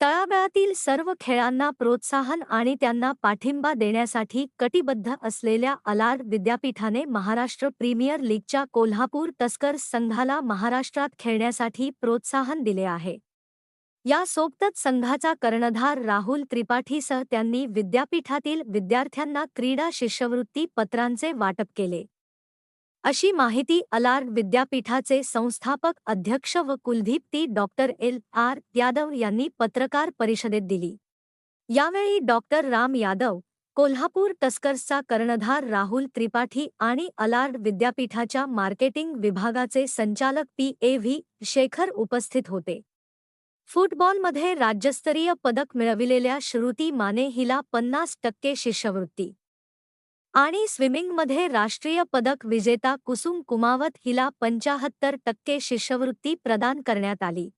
तळागाळातील सर्व खेळांना प्रोत्साहन आणि त्यांना पाठिंबा देण्यासाठी कटिबद्ध असलेल्या अलार्ड विद्यापीठाने महाराष्ट्र प्रीमियर लीगच्या कोल्हापूर तस्कर संघाला महाराष्ट्रात खेळण्यासाठी प्रोत्साहन दिले आहे. यासोबतच संघाचा कर्णधार राहुल त्रिपाठीसह त्यांनी विद्यापीठातील विद्यार्थ्यांना क्रीडा शिष्यवृत्ती पत्रांचे वाटप केले. अशी माहिती अलार्ड विद्यापीठाचे संस्थापक अध्यक्ष व कुलदीप्ती डॉक्टर एल. आर. यादव यांनी पत्रकार परिषदेत दिली. यावेळी डॉक्टर राम यादव कोल्हापूर टस्कर्सचा कर्णधार राहुल त्रिपाठी आणि अलार्ड विद्यापीठाच्या मार्केटिंग विभागाचे संचालक पी. ए. व्ही. शेखर उपस्थित होते. फुटबॉलमध्ये राज्यस्तरीय पदक मिळविलेल्या श्रुती माने हिला पन्नास टक्के शिष्यवृत्ती आणि स्विमिंगमध्ये राष्ट्रीय पदक विजेता कुसुम कुमावत हिला पंचाहत्तर टक्के शिष्यवृत्ती प्रदान करण्यात आली.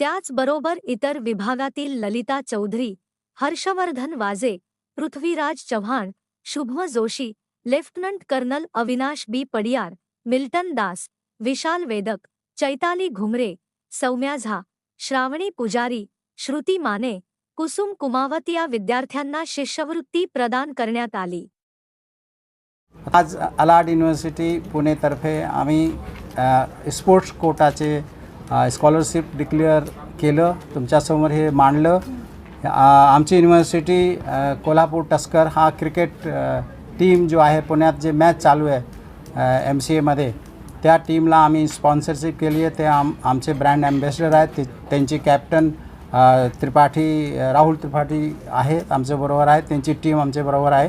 त्याचबरोबर इतर विभागातील Lalita Chaudhari Harshvardhan Waje Prithviraj Chavan Shubham Joshi lieutenant colonel Avinash B. Padiyar Milton Das Vishal Vedak Chaitali Ghumare Soumya झा श्रावणी पुजारी श्रुती माने कुसुम कुमावत या विद्यार्थ्यांना शिष्यवृत्ती प्रदान करण्यात आली. आज अलाड युनिव्हर्सिटी पुणेतर्फे आम्ही स्पोर्ट्स कोटाचे स्कॉलरशिप डिक्लेअर केलं. तुमच्यासमोर हे मांडलं. आमची युनिव्हर्सिटी कोल्हापूर टस्कर हा क्रिकेट टीम जो आहे पुण्यात जे मॅच चालू आहे एम सी एमध्ये त्या टीमला आम्ही स्पॉन्सरशिप केली आहे. ते आम आमचे ब्रँड ॲम्बॅसेडर आहेत. ते त्यांची कॅप्टन त्रिपाठी राहुल त्रिपाठी आहेत आमच्याबरोबर आहेत. त्यांची टीम आमच्याबरोबर आहे.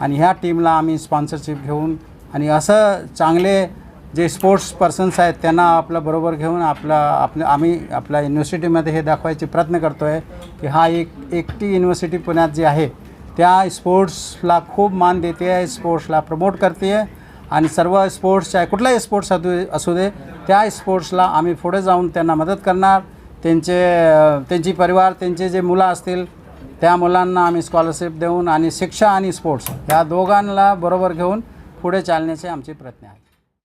आणि ह्या टीमला आम्ही स्पॉन्सरशिप घेऊन आणि असं चांगले जे स्पोर्ट्स पर्सन्स आहेत त्यांना आपलं बरोबर घेऊन आपला आपलं आम्ही आपल्या युनिव्हर्सिटीमध्ये हे दाखवायचे प्रयत्न करतो आहे की हा एक एकटी युनिव्हर्सिटी पुण्यात जी आहे त्या स्पोर्ट्सला खूप मान देते आहे स्पोर्ट्सला प्रमोट करते आहे आणि सर्व स्पोर्ट्सच्या कुठलाही स्पोर्ट्स असू असू दे त्या स्पोर्ट्सला आम्ही पुढे जाऊन त्यांना मदत करणार. त्यांचे त्यांची परिवार त्यांचे जे मुलं असतील त्या मुलांना आम्ही स्कॉलरशिप देऊन आणि शिक्षा आणि स्पोर्ट्स या दोघांना बरोबर घेऊन पुढे चालण्याचे आमचे प्रयत्न आहेत.